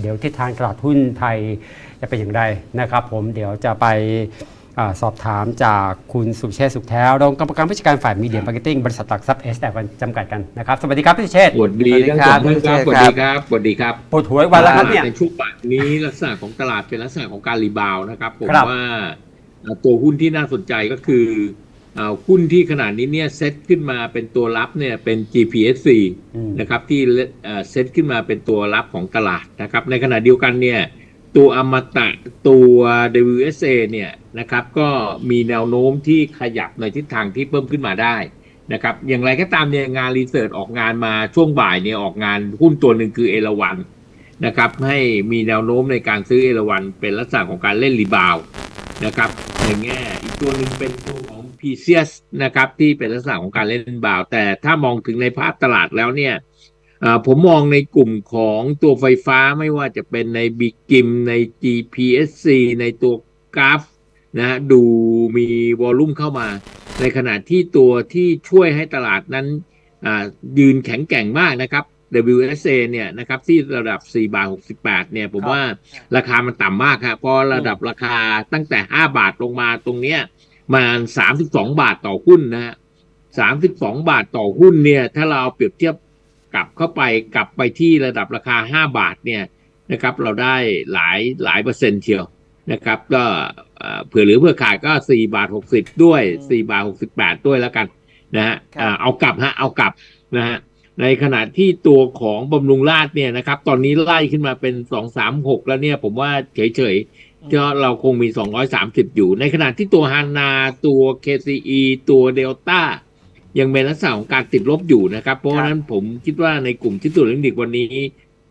เดี๋ยวทิศทางตลาดหุ้นไทยจะเป็นอย่างไรนะครับ ผมเดี๋ยวจะไปอาสอบถามจากคุณสุเชษฐ์สุขแท้รองกรรมการผู้จัดการฝ่ายมีเดียมาร์เก็ตติ้งบริษัทหลักทรัพย์เอสแต่จำกัดกันนะครับ สวัสดีครับพี่สุเชษฐ์สวัสดีทั้งสองท่านครับสวัสดีครับสวัสดีครับปวดหัวอีกวันแล้วครับเนี่ยในช่วงบ่ายนี้ลักษณะของตลาดเป็นลักษณะของการรีบาวด์นะครับผมครับว่าเอ่อตัวหุ้นที่น่าสนใจก็คือเอ่อ หุ้นที่ขนาดนี้เนี่ยเซตขึ้นมาเป็นตัวรับเนี่ยเป็น GPSC อืมนะครับที่เอ่อเซตขึ้นมาเป็นตัวรับของตลาดนะครับ ในขณะเดียวกันเนี่ยตัวอมตะตัว WSA เนี่ยนะครับก็มีแนวโน้มที่ขยับในทิศทางที่เพิ่มขึ้นมาได้นะครับอย่างไรก็ตามเนี่ยงานรีเสิร์ชออกงานมาช่วงบ่ายเนี่ยออกงานหุ้นตัวหนึ่งคือเอราวันนะครับให้มีแนวโน้มในการซื้อเอราวันเป็นลักษณะของการเล่นรีบาวด์นะครับในแง่อีกตัวหนึ่งเป็นตัวของ พีเซียสนะครับที่เป็นลักษณะของการเล่นรีบาวด์แต่ถ้ามองถึงในภาพตลาดแล้วเนี่ยอ่าผมมองในกลุ่มของตัวไฟฟ้าไม่ว่าจะเป็นในบิกิมใน GPSC ในตัวกราฟนะฮะดูมีวอลลุ่มเข้ามา ในขณะที่ตัวที่ช่วยให้ตลาดนั้นอ่ายืนแข็งแกร่งมากนะครับ WSA เนี่ยนะครับที่ระดับ 4 บาท 68 เนี่ยผมครับว่าราคามันต่ำมากครับเพราะระดับราคาตั้งแต่ 5 บาทลงมาตรงเนี้ย มา32บาทต่อหุ้นนะฮะ32บาทต่อหุ้นเนี่ย ถ้าเราเอาเปรียบเทียบกลับเข้าไปกลับไปที่ระดับราคา5บาทเนี่ยนะครับ เราได้หลายหลายเปอร์เซ็นต์เชียวนะครับ ก็เอ่อเผื่อเหลือเผื่อขาดก็4บาท60ด้วย4บาท68ด้วยแล้วกันนะฮะครับอ่าเอากลับฮะเอากลับนะฮะในขณะที่ตัวของบำรุงราชเนี่ยนะครับ ตอนนี้ไล่ขึ้นมาเป็นสองสามหกแล้วเนี่ย ผมว่าเฉยๆ ก็เราคงมีสองร้อยสามสิบอยู่ ในขณะที่ตัวฮานาตัว KCE ตัวเดลต้ายังเป็นลักษณะของการติดลบอยู่นะครับ เพราะฉะนั้นผมคิดว่าในกลุ่มที่ตัวเล็กๆวันนี้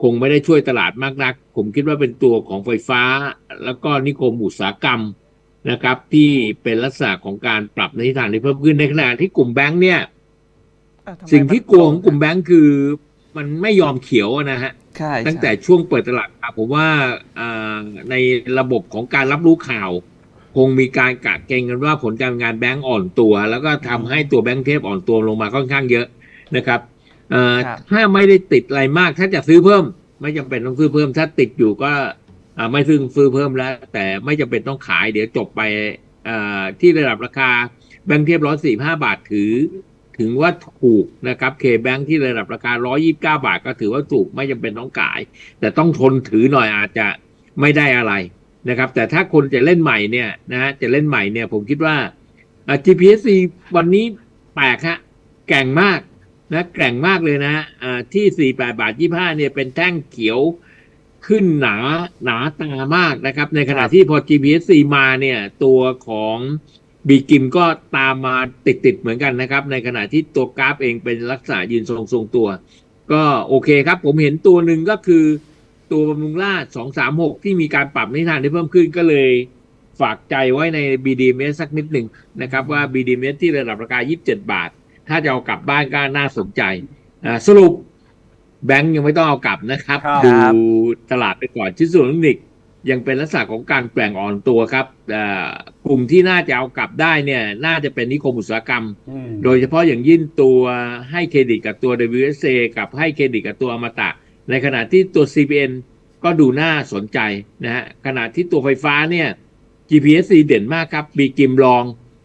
คงไม่ได้ช่วยตลาดมากนัก ผมคิดว่าเป็นตัวของไฟฟ้า แล้วก็นิคมอุตสาหกรรมนะครับ ที่เป็นลักษณะของการปรับในทิศทางที่เพิ่มขึ้นในขณะที่กลุ่มแบงค์เนี่ยอ้าวทำไมสิ่งที่มันกลัวของกลุ่มแบงค์คือ มันไม่ยอมเขียวอะนะฮะใช่ ตั้งแต่ใช่ช่วงเปิดตลาดครับผมว่าอ่าในระบบของการรับรู้ข่าว คงมีการกะเกรงกันว่าผลการงานแบงก์อ่อนตัว แล้วก็ทำให้ตัวแบงก์เทพอ่อนตัวลงมาค่อนข้างเยอะนะครับเอ่อครับถ้าไม่ได้ติดอะไรมาก ถ้าจะซื้อเพิ่ม ไม่จำเป็นต้องซื้อเพิ่ม ถ้าติดอยู่ก็อ่าไม่ซื้อซื้อเพิ่มแล้ว แต่ไม่จำเป็นต้องขายเดี๋ยวจบไปอ่าที่ระดับราคาแบงก์เทพร้อยสี่ห้าบาทถือ ถึงว่าถูกนะครับเคแบงที่ระดับราคา 129 บาท ก็ถือว่าถูกไม่จำเป็นต้องขาย แต่ต้องทนถือหน่อยอาจจะไม่ได้อะไรนะครับ แต่ถ้าคนจะเล่นใหม่เนี่ยนะฮะจะเล่นใหม่เนี่ยผมคิดว่าอ่า GPSC วันนี้แปลกฮะแก่งมากนะแกร่งมากเลยนะอ่าที่ 48 บาท 25 เนี่ยเป็นแท่งเขียวขึ้นหนาหนาตามากนะครับ ในขณะที่พอ GPSC มาเนี่ยตัวของ บีกิมก็ตามมาติดติดๆเหมือนกันนะครับ ในขณะที่ตัวกราฟเองเป็นลักษณะยืนทรงทรงๆตัว ก็โอเคครับ ผมเห็นตัวหนึ่งก็คือตัวบำรุงราช236ที่มีการปรับในทางที่เพิ่มขึ้นก็เลยฝากใจไว้ใน BDMs สักนิดหนึ่งนะครับว่า BDMs ที่ระดับราคา 27 บาท ถ้าจะเอากลับบ้านก็น่าสนใจอ่าสรุปแบงก์ยังไม่ต้องเอากลับนะครับครับดูตลาดไปก่อนชิ้นส่วนเทคนิค ยังเป็นลักษณะของการแกว่งอ่อนตัวครับเอ่อกลุ่มที่น่าจะเอากลับได้เนี่ย น่าจะเป็นนิคมอุตสาหกรรมอืมโดยเฉพาะอย่างยิ่งตัวให้เครดิตกับตัว WSA กับให้เครดิตกับตัวอมตะ ในขณะที่ตัว CPN ก็ดูน่าสนใจนะฮะขณะที่ตัวไฟฟ้าเนี่ย GPSC เด่นมากครับบีกิมลอง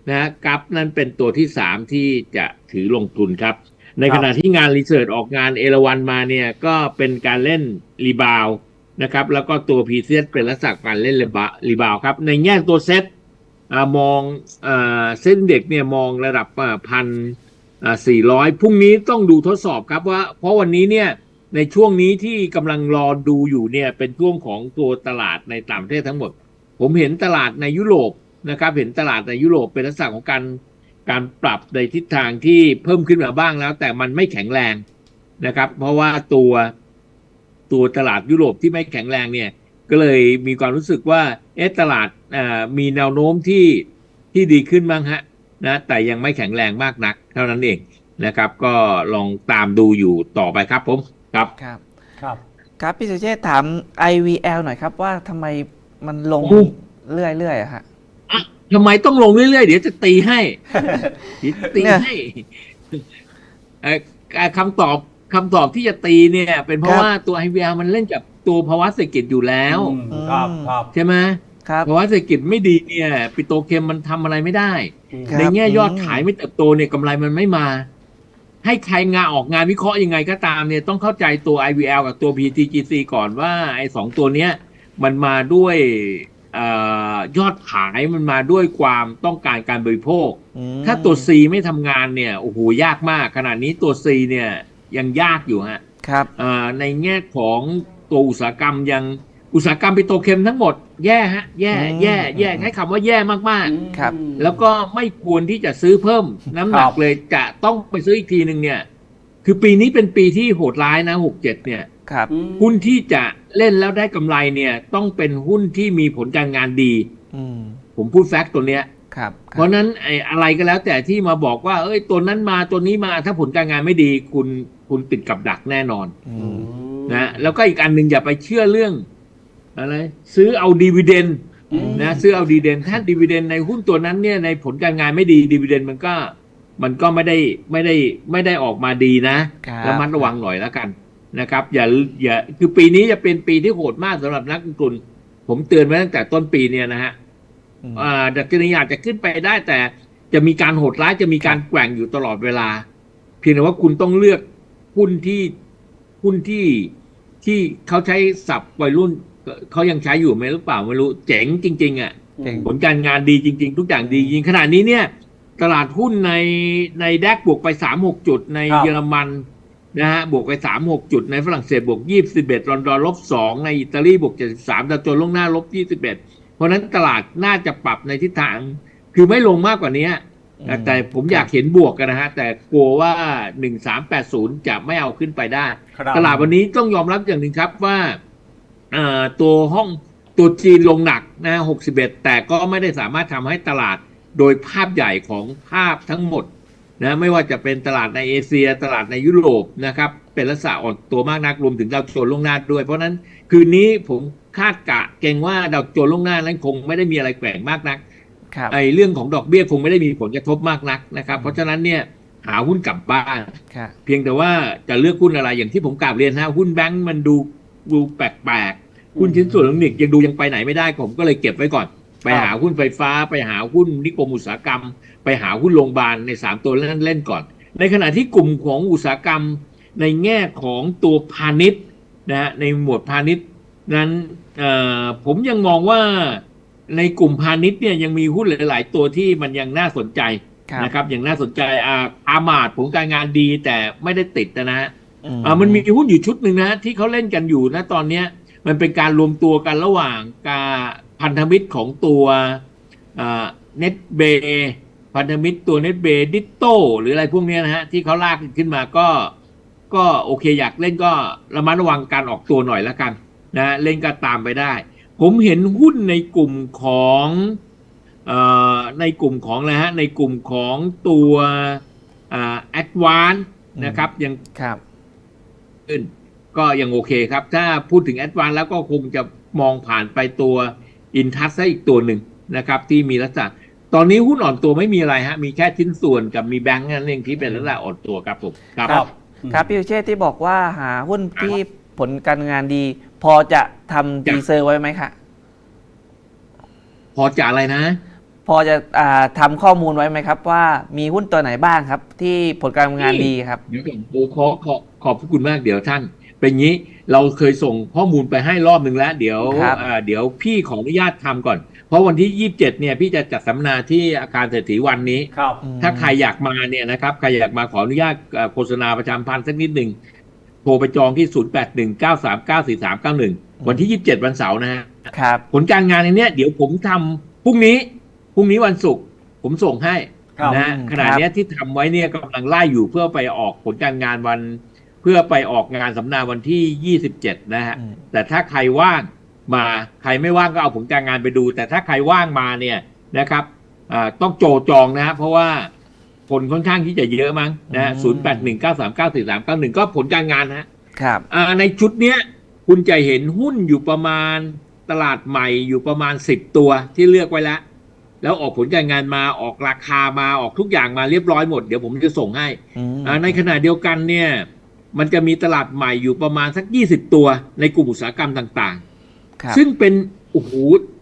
นะฮะกับนั้นเป็นตัวที่ 3 ที่จะถือลงทุนครับ ในขณะที่งานรีเสิร์ชออกงานเอราวันมาเนี่ย ก็เป็นการเล่นรีบาว นะครับ แล้วก็ตัวพีเซตเป็นลักษณะการเล่นรีบาวครับ ในแง่ตัวเซตอมองอเส้นเด็กเนี่ยมองระดับพันสี่ร้อยพรุ่งนี้ต้องดูทดสอบครับว่า เพราะวันนี้เนี่ยในช่วงนี้ที่กำลังรอดูอยู่เนี่ยเป็นช่วงของตัวตลาดในต่างประเทศทั้งหมด ผมเห็นตลาดในยุโรปนะครับ เห็นตลาดในยุโรปเป็นลักษณะของการการปรับในทิศทางที่เพิ่มขึ้นมาบ้างแล้ว แต่มันไม่แข็งแรงนะครับ เพราะว่าตัว ตัวตลาดยุโรปที่ไม่แข็งแรงเนี่ยก็เลยมีความรู้สึกว่าเอ๊ะตลาดอ่ามีแนวโน้มที่ที่ดีขึ้นบ้างฮะนะแต่ยังไม่แข็งแรงมากนัก เท่านั้นเองนะครับ ก็ลองตามดูอยู่ต่อไปครับผมครับครับครับครับพี่สุเชษฐ์ถาม IVL หน่อยครับว่าทำไมมันลงโอ้เรื่อยๆอะฮะอะทำไมต้องลงเรื่อยๆ เดี๋ยวจะตีให้เดี๋ยวจะตีเนี่ยให้เอ่ออะคำตอบ คำตอบที่จะตีเนี่ย เป็นเพราะครับว่าตัว IVR มันเล่นกับตัวภาวะเศรษฐกิจอยู่แล้ว อืมครับครับใช่ไหมครับ ภาวะเศรษฐกิจไม่ดีเนี่ยปิโตรเคมมันทำอะไรไม่ได้ ครับในแง่ยอดอืมขายไม่เติบโตเนี่ยกำไรมันไม่มา ให้ใครงานออกงานวิเคราะห์ยังไงก็ตามเนี่ยต้องเข้าใจตัว IVL กับตัว PTGC ก่อนว่าไอ้สองตัวเนี้ยมันมาด้วยเออยอดขายมันมาด้วยความต้องการการบริโภค อืมถ้าตัว C ไม่ทำงานเนี่ยโอ้โหยากมาก ขนาดนี้ตัว C เนี่ย ยังยากอยู่ฮะครับอ่าในแง่ของตัวอุตสาหกรรมยังอุตสาหกรรมปิโตรเคมทั้งหมดแย่ฮะ แย่อืมแย่แย่ใช้คำว่าแย่มากครับๆแล้วก็ไม่ควรที่จะซื้อเพิ่มน้ำหนัคกรับเลยจะต้องไปซื้ออีกทีหนึ่งเนี่ย คือปีนี้เป็นปีที่โหดร้ายนะหกเจ็ดเนี่ยครับหุ้นที่จะเล่นแล้วได้กำไรเนี่ย ต้องเป็นหุ้นที่มีผลการงานดีอืมผมพูดแฟกต์ตัวเนี้ยครับคเพรับราะฉะนั้นไอ้อะไรก็แล้วแต่ที่มาบอกว่า เอ้ยตัวนั้นมาตัวนี้มาถ้าผลการงานไม่ดีคุณ คุณติดกับดักแน่นอนอืมนะแล้วก็อีกอันหนึ่งอย่าไปเชื่อเรื่องอะไรซื้อเอาดีเวเดนอืมนะซื้อเอาดีเดนถ้าดีเวเดนในหุ้นตัวนั้นเนี่ยในผลการงานไม่ดีดีเวเดนมันก็มันก็ไม่ได้ไม่ได้ไม่ได้ออกมาดีนะครับระมัดระวังหน่อยแล้วกันนะครับ อย่าอย่าคือปีนี้จะเป็นปีที่โหดมากสำหรับนักลงทุนผมเตือนไว้ตั้งแต่ต้นปีเนี่ยนะฮะอืมอ่าดัชนีอาจจะขึ้นไปได้แต่จะมีการโหดร้ายจะมีการแกว่งอยู่ตลอดเวลา เพียงแต่ว่าคุณต้องเลือก หุ้นที่หุ้นที่ที่เขาใช้ศัพท์วัยรุ่นเขายังใช้อยู่ไหมหรือเปล่าไม่รู้เจ๋งจริง ๆ อะเก่งผลการงานดีจริง ๆ ทุกอย่างดีจริงขณะนี้เนี่ย ตลาดหุ้นในในแดกบวกไปสามหกจุดในครับ เยอรมันนะฮะบวกไปสามหกจุดในฝรั่งเศสบวกยี่สิบเอ็ดลอนดอนลบสองในอิตาลีบวกเจ็ดสิบสามดาวโจนส์ล่วงหน้าลบยี่สิบเอ็ดเพราะฉะนั้นตลาดน่าจะปรับในทิศทาง คือไม่ลงมากกว่านี้ อืมแต่ผมอยากเห็นบวกกันนะฮะ แต่กลัวว่าหนึ่งสามแปดศูนย์จะไม่เอาขึ้นไปได้ครับตลาดวันนี้ต้องยอมรับอย่างหนึ่งครับว่าเอ่อตัวห้องตัวจีนลงหนักนะ 61 แต่ก็ไม่ได้สามารถทำให้ตลาดโดยภาพใหญ่ของภาพทั้งหมดนะไม่ว่าจะเป็นตลาดในเอเชีย ตลาดในยุโรปนะครับ เป็นลักษณะอ่อนตัวมากนักรวมถึงดาวโจนส์ล่วงหน้าด้วย เพราะฉะนั้นคืนนี้ผมคาดกะเกรงว่าดาวโจนส์ล่วงหน้านั้นคงไม่ได้มีอะไรแกว่งมากนักครับ ไอ้เรื่องของดอกเบี้ยคงไม่ได้มีผลกระทบมากนักนะครับ เพราะฉะนั้นเนี่ยหาหุ้นกลับบ้านครับเพียงแต่ว่าจะเลือกหุ้นอะไรอย่างที่ผมกล่าวเรียนฮะหุ้นแบงก์มันดูดูแปลกๆหุ้นชิ้นส่วนอิเล็กทรอนิกส์ยังดูยังไปไหนไม่ได้ผมก็เลยเก็บไว้ก่อน ไปหาหุ้นไฟฟ้า ไปหาหุ้นนิคมอุตสาหกรรม ไปหาหุ้นโรงพยาบาลในสามตัวนั้นเล่นก่อน ในขณะที่กลุ่มของอุตสาหกรรมในแง่ของตัวพาณิชย์นะฮะในหมวดพาณิชย์นั้นเอ่อผมยังมองว่า ในกลุ่มพาณิชย์เนี่ยยังมีหุ้นหลาย ๆ ตัวที่มันยังน่าสนใจครับนะครับอย่างน่าสนใจอ่าอามาดผลการงานดีแต่ไม่ได้ติดนะฮะอืมอ่ามันมีหุ้นอยู่ชุดหนึ่งนะที่เขาเล่นกันอยู่นะตอนเนี้ยมันเป็นการรวมตัวกันระหว่างการพันธมิตรของตัวเน็ตเบพันธมิตรตัวเน็ตเบดิโตหรืออะไรพวกเนี้ยนะฮะที่เขาลากขึ้นมาก็ ก็โอเคอยากเล่นก็ระมัดระวังการออกตัวหน่อยละกันนะเล่นก็ตามไปได้ ผมเห็นหุ้นในกลุ่มของเอ่อในกลุ่มของอะไรฮะในกลุ่มของตัวแอดวานนะครับยังครับขึ้นก็ยังโอเคครับ ถ้าพูดถึงแอดวานแล้วก็คงจะมองผ่านไปตัวอินทัสอีกตัวหนึ่งนะครับ ที่มีลักษณะตอนนี้หุ้นอ่อนตัวไม่มีอะไรฮะ มีแค่ชิ้นส่วนกับมีแบงก์นั่นเองที่เป็นลักษณะอ่อนตัวครับผมครับ ครับครับพี่อุเชษที่บอกว่าหาหุ้นที่ผลการงานดี พอจะทำดีเซอร์ไว้ไหมคะพอจะอะไรนะ พอจะอ่าทำข้อมูลไว้ไหมครับ ว่ามีหุ้นตัวไหนบ้างครับ ที่ผลการงานดีครับเดี๋ยวก่อนโอ้ขอขอขอบพระคุณมากเดี๋ยวท่าน เป็นงี้เราเคยส่งข้อมูลไปให้รอบหนึ่งแล้ว เดี๋ยวครับอ่าเดี๋ยวพี่ขออนุญาตทำก่อน เพราะวันที่ 27 เนี่ย พี่จะจัดสัมมนาที่อาคารเศรษฐีวันนี้ครับอืมถ้าใครอยากมาเนี่ยนะครับ ใครอยากมาขออนุญาตเอ่อโฆษณาประชาสัมพันธ์สักนิดหนึ่ง โทรไปจองที่ 0819394391 วันที่ 27 วันเสาร์นะฮะครับผลการงานในเนี้ยเดี๋ยวผมทำพรุ่งนี้พรุ่งนี้วันศุกร์ผมส่งให้ครับนะฮะอืมขณะเนี้ยที่ทำไว้เนี่ยกำลังไล่อยู่เพื่อไปออกผลการงานวัน เพื่อไปออกงานสัมมนาวันที่ 27 นะฮะอืมแต่ถ้าใครว่างมาใครไม่ว่างก็เอาผลการงานไปดู แต่ถ้าใครว่างมาเนี่ยนะครับอ่าต้องโจจองนะฮะเพราะว่า คนค่อนข้างที่จะเยอะมั้งนะฮะศูนย์แปดหนึ่งเก้าสามเก้าสี่สามเก้าหนึ่งก็ผลการงานนะฮะครับอ่าในชุดเนี้ยคุณจะเห็นหุ้นอยู่ประมาณตลาดใหม่อยู่ประมาณสิบตัวที่เลือกไว้แล้ว แล้วออกผลการงานมาออกราคามาออกทุกอย่างมาเรียบร้อยหมด เดี๋ยวผมจะส่งให้อืมอ่าในขณะเดียวกันเนี่ยมันจะมีตลาดใหม่อยู่ประมาณสัก20ตัวในกลุ่มอุตสาหกรรมต่างครับๆซึ่งเป็นโอ้โห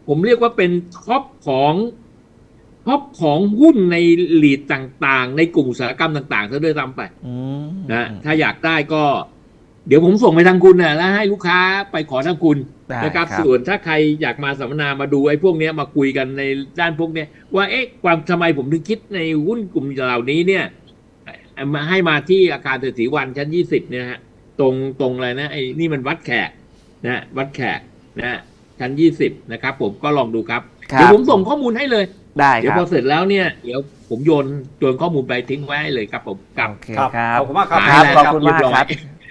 ผมเรียกว่าเป็นท็อปของ ท็อปของหุ้นในหลีดต่างๆ ในกลุ่มอุตสาหกรรมต่างๆซะด้วยซ้ำไปอืมนะถ้าอยากได้ก็ เดี๋ยวผมส่งไปทางคุณนะแล้วให้ลูกค้าไปขอทางคุณได้นะครับครับ ส่วนถ้าใครอยากมาสัมมนามาดูไอ้พวกเนี้ยมาคุยกันในด้านพวกเนี้ยว่าเอ๊ะความทำไมผมถึงคิดในหุ้นกลุ่มเหล่านี้เนี่ยเอ่อมาให้มาที่อาคารเศรษฐีวันชั้นยี่สิบเนี่ยฮะตรงตรงอะไรนะไอ้นี่มันวัดแขกนะฮะวัดแขกนะฮะชั้นยี่สิบนะครับ ผมก็ลองดูครับครับเดี๋ยวผมส่งข้อมูลให้เลย ได้เดี๋ยควรับ พอเสร็จแล้วเนี่ยเดี๋ยวผมโยนโยนข้อมูลไปทิ้งไว้ให้เลยครับผมครับ โอเคครับ ขอบคุณมากครับ ครับได้ขอบคุณมากเรียบร้อยครับ